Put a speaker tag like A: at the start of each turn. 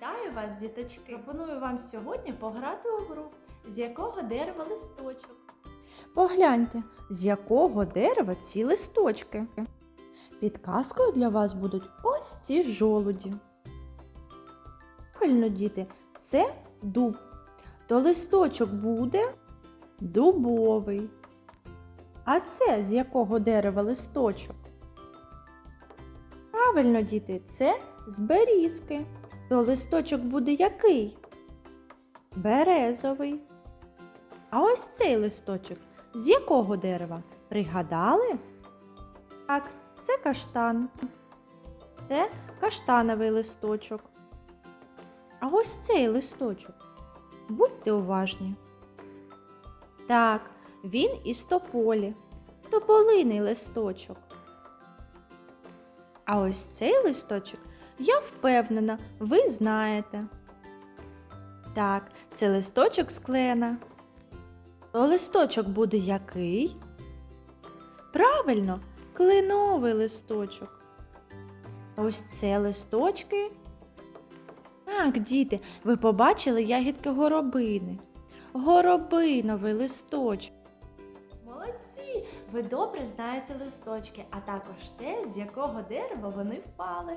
A: Вітаю вас, діточки! Пропоную вам сьогодні пограти у гру, з якого дерева листочок.
B: Погляньте, з якого дерева ці листочки. Підказкою для вас будуть ось ці жолуді. Правильно, діти, це дуб. То листочок буде дубовий. А це з якого дерева листочок? Правильно, діти, це з берізки. То листочок буде який? Березовий. А ось цей листочок з якого дерева? Пригадали? Так, це каштан. Це каштановий листочок. А ось цей листочок. Будьте уважні. Так, він із тополі. Тополиний листочок. А ось цей листочок, я впевнена, ви знаєте. Так, це листочок з клена. То листочок буде який? Правильно, кленовий листочок. Ось це листочки. Так, діти, ви побачили ягідки горобини. Горобиновий листочок.
A: Молодці! Ви добре знаєте листочки, а також те, з якого дерева вони впали.